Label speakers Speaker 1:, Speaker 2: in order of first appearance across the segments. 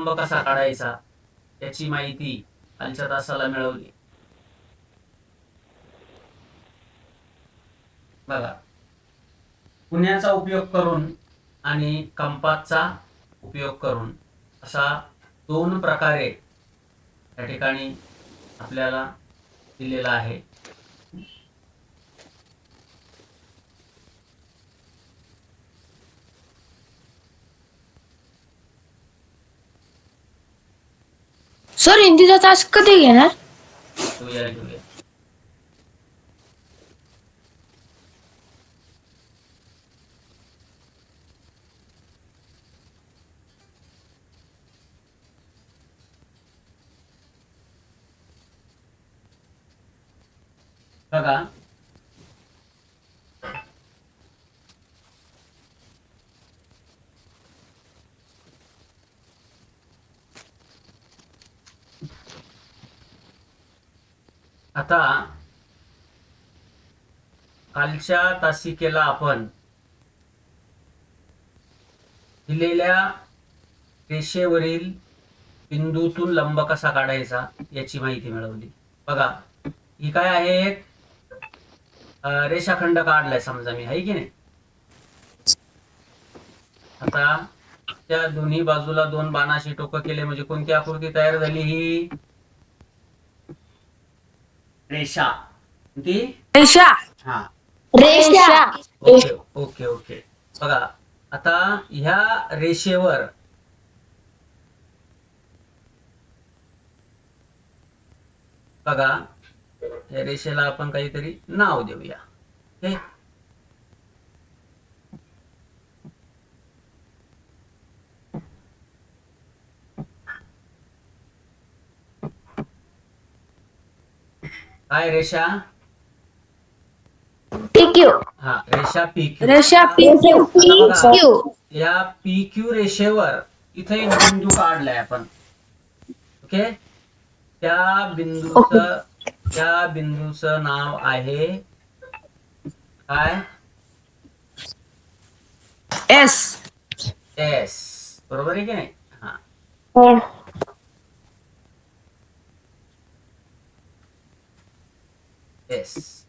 Speaker 1: लंब कसा काढायचा याची माहिती खालच्या तासाला मिळवली. बघा. पुण्याचा उपयोग करून आणि कंपासचा उपयोग करून असा दोन प्रकारे या ठिकाणी आपल्याला दिलेला आहे.
Speaker 2: सर हिंदीचा तास कधी घेणार?
Speaker 1: बघा आता कालच्या तासिकेला आपण दिलेल्या रेषेवरील बिंदूतून लंब कसा काढायचा याची माहिती मिळवली. बघा ही काय आहे एक रेषाखंड काढलाय समजा मी आहे की नाही? आता त्या दोन्ही बाजूला दोन बाणाशी टोकं केले म्हणजे कोणती आकृती तयार झाली? ही रेषा. ती
Speaker 2: रेषा.
Speaker 1: हा.
Speaker 2: रेषा.
Speaker 1: Okay okay okay. बघा आता ह्या रेषेवर बघा या रेषेला आपण काहीतरी नाव देऊया. ओके? काय रेषा.
Speaker 2: PQ
Speaker 1: हा रेषा पी क्यू
Speaker 2: रेषा PQ PQ
Speaker 1: या पी क्यू रेषेवर इथे एक बिंदू काढलाय आपण. ओके? त्या बिंदूचं त्या बिंदूचं नाव आहे काय?
Speaker 2: एस
Speaker 1: एस बरोबर आहे की नाही? हा. This.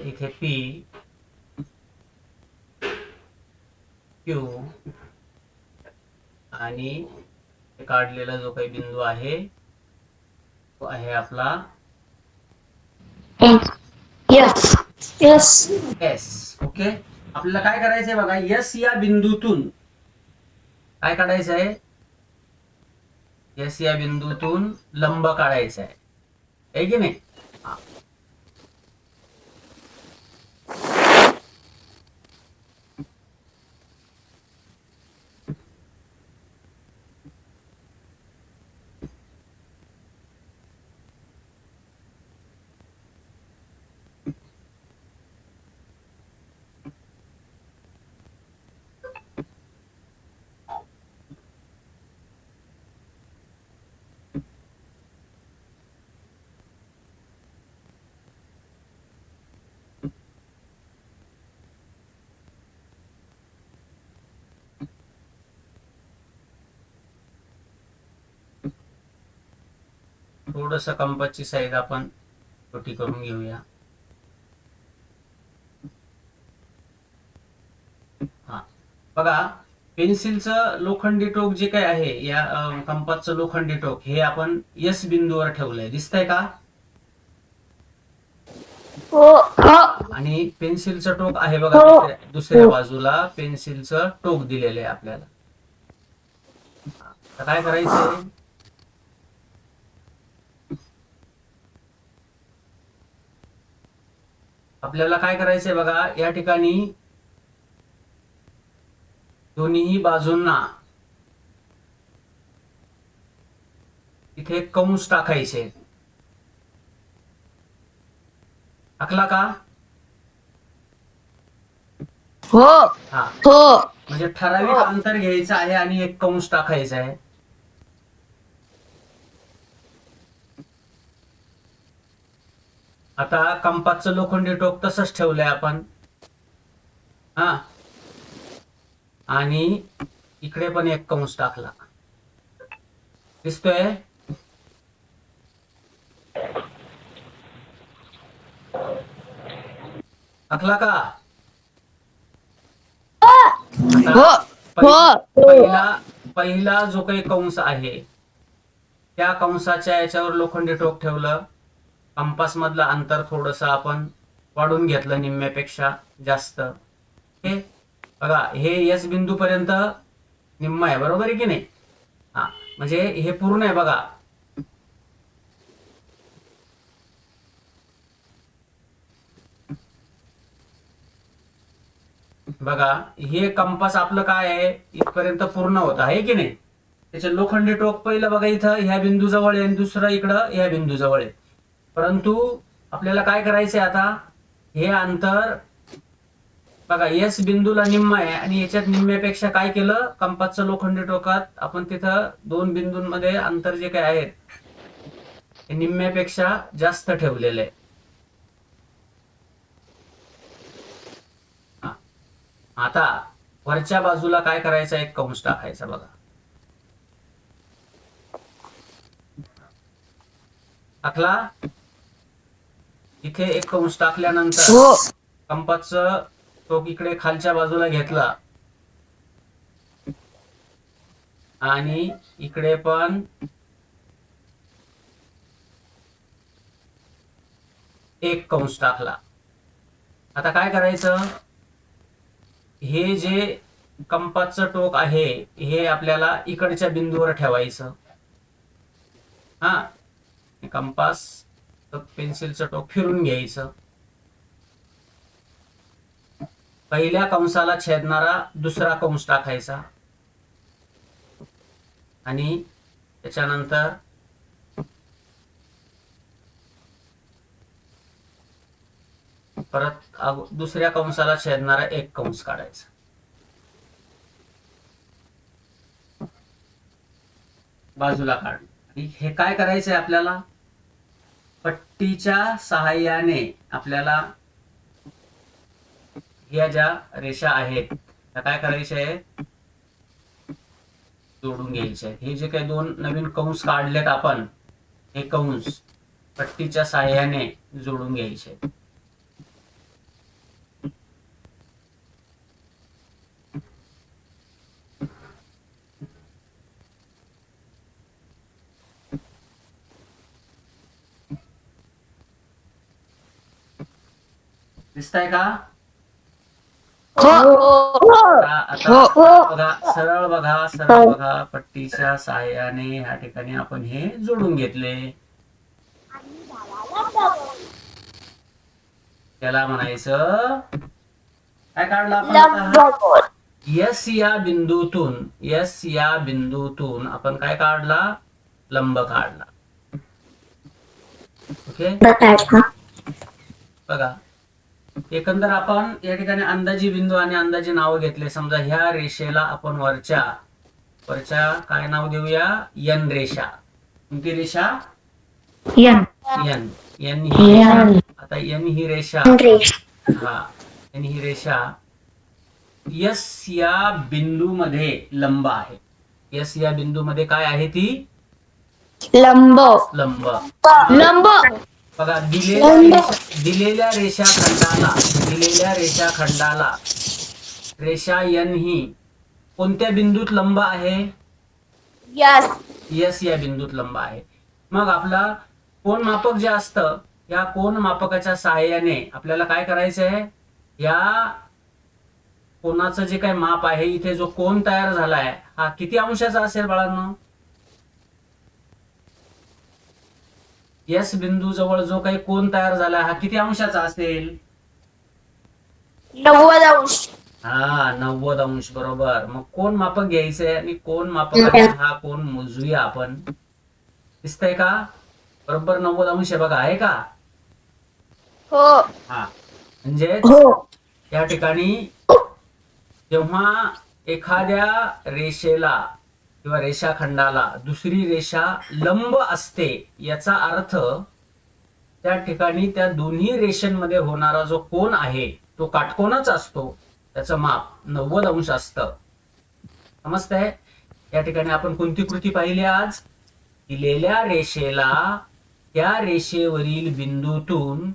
Speaker 1: इथे पी क्यू आणि काढलेला जो काही बिंदू आहे तो आहे आपला
Speaker 2: यस यस
Speaker 1: एस ओके आपल्याला काय करायचंय बघा एस या बिंदूतून. काय काढायचं आहे एस या बिंदूतून लंब काढायचा आहे आहे की नाही? थोडस कंपासची साईज आपण छोटी करून घेऊया. हा. बघा पेन्सिलचं लोखंडी टोक जे काय आहे या कंपासचं लोखंडी टोक हे आपण एस बिंदूवर ठेवलंय. दिसतंय का?
Speaker 2: हो हो.
Speaker 1: आणि पेन्सिलचं टोक आहे बघा
Speaker 2: हो.
Speaker 1: दुसऱ्या दुसऱ्या बाजूला पेन्सिलचं टोक दिलेलं आहे आपल्याला. आता काय करायचंय? आपल्याला काय करायचंय बघा या ठिकाणी दोन्ही बाजूंना इथे कंस टाकायचे. टाकला का?
Speaker 2: हो.
Speaker 1: हा.
Speaker 2: हो.
Speaker 1: म्हणजे ठराविक अंतर घ्यायचं आहे आणि एक कंस टाकायचा आहे. आता कंपासचं लोखंडी टोक तसंच ठेवलंय आपण. हा. आणि इकडे पण एक कंस टाकला. दिसतोय? टाकला का?
Speaker 2: हो
Speaker 1: पहि- पहिला पहिला जो काही कंस आहे त्या कंसाच्या याच्यावर लोखंडी टोक ठेवलं. कंपास मधलं अंतर थोडस आपण वाढून घेतलं निम्म्यापेक्षा जास्त. हे बघा हे एस बिंदू पर्यंत निम्म आहे बरोबर आहे की नाही? हा म्हणजे हे पूर्ण आहे बघा. बघा हे कंपास आपलं काय आहे? इथपर्यंत पूर्ण होत आहे की नाही? त्याचे लोखंडी टोक पहिलं बघा इथं ह्या बिंदू जवळ आहे दुसरं इकडं ह्या बिंदू जवळ आहे. परंतु आपल्याला काय करायचंय आता? हे अंतर बघा एस बिंदूला निम्म आहे आणि याच्यात निम्म्यापेक्षा काय केलं? कंपासचं लोखंडी टोकात आपण तिथं दोन बिंदूंमध्ये अंतर जे काय आहेत हे निम्म्यापेक्षा जास्त ठेवलेलं आहे. आता वरच्या बाजूला काय करायचं एक कंस टाकायचा बघा. टाकला? इथे एक कंस टाकल्यानंतर
Speaker 2: हो.
Speaker 1: कंपासचं टोक इकडे खालच्या बाजूला घेतला. आणि इकडे पण एक कंस टाकला. आता काय करायचं? हे जे कंपासचं टोक आहे हे आपल्याला इकडच्या बिंदूवर ठेवायचं. हा. कंपास पेन्सिलचं टोक फिरून घ्यायचं. पहिल्या कंसाला छेदणारा दुसरा कंस टाकायचा. आणि त्याच्यानंतर परत दुसऱ्या कंसाला छेदणारा एक कंस काढायचा. बाजूला काढ. हे काय करायचंय आपल्याला? पट्टीच्या सहाय्याने आपल्याला या ज्या रेषा आहेत त्या काय करायच्या आहेत जोडून घ्यायचे आहेत हे जे काही दोन नवीन कंस काढलेत आपण हे कंस पट्टीच्या सहाय्याने जोडून घ्यायचे आहेत. दिसताय का?
Speaker 2: हो.
Speaker 1: आता
Speaker 2: हो.
Speaker 1: बघा सरळ बघा सरळ बघा पट्टीच्या साह्याने ह्या ठिकाणी आपण हे जोडून घेतले. त्याला म्हणायचं काय काढलं आपण? यस या बिंदूतून यस या बिंदूतून आपण काय काढला? लंब काढला. ओके? बघा. एकंदर आपण या ठिकाणी अंदाजी बिंदू आणि अंदाजी नाव घेतले. समजा ह्या रेषेला आपण वरच्या वरच्या काय नाव देऊया? यन रेषा. कोणती रेषा?
Speaker 2: यन.
Speaker 1: यन. यन ही रेषा. आता यन ही रेषा. हा यन ही रेषा. यस या बिंदू मध्ये लंब आहे. यस या बिंदू मध्ये काय आहे ती?
Speaker 2: लंब.
Speaker 1: लंब.
Speaker 2: लंब.
Speaker 1: बघा दिलेल्या रेषा दिलेल्या रेषाखंडाला दिलेल्या रेषाखंडाला रेषा यन ही कोणत्या बिंदूत लंब आहे?
Speaker 2: यस.
Speaker 1: यस या बिंदूत लंब आहे. मग आपला कोण मापक जे असतं या कोण मापकाच्या सहाय्याने आपल्याला काय करायचं आहे? या कोणाचं जे काही माप आहे इथे जो कोण तयार झालाय हा किती अंशाचा असेल बाळांनो? यस बिंदू जवळ जो काही कोण तयार झाला हा किती अंशाचा असेल?
Speaker 2: नव्वद अंश.
Speaker 1: हा नव्वद अंश बरोबर. मग कोण मापक घ्यायचंय आणि कोण मापकाने हा कोण मोजूया आपण. दिसतंय का? बरोबर नव्वद अंश आहे बघा आहे का?
Speaker 2: हो.
Speaker 1: हा. म्हणजे
Speaker 2: हो.
Speaker 1: या ठिकाणी जेव्हा एखाद्या रेषेला किंवा रेषाखंडाला दुसरी रेषा लंब असते याचा अर्थ त्या ठिकाणी त्या दोन्ही रेषांमध्ये होणारा जो कोण आहे तो काटकोनच असतो. त्याचं माप नव्वद अंश असतं. समजतंय? या ठिकाणी आपण कोणती कृती पाहिली आज? दिलेल्या रेषेला त्या रेषेवरील बिंदूतून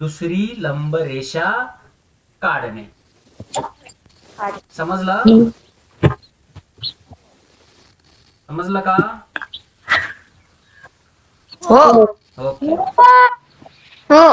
Speaker 1: दुसरी लंब रेषा काढणे. समजलं? समजलं का?
Speaker 2: हो.
Speaker 1: ओके
Speaker 2: हो.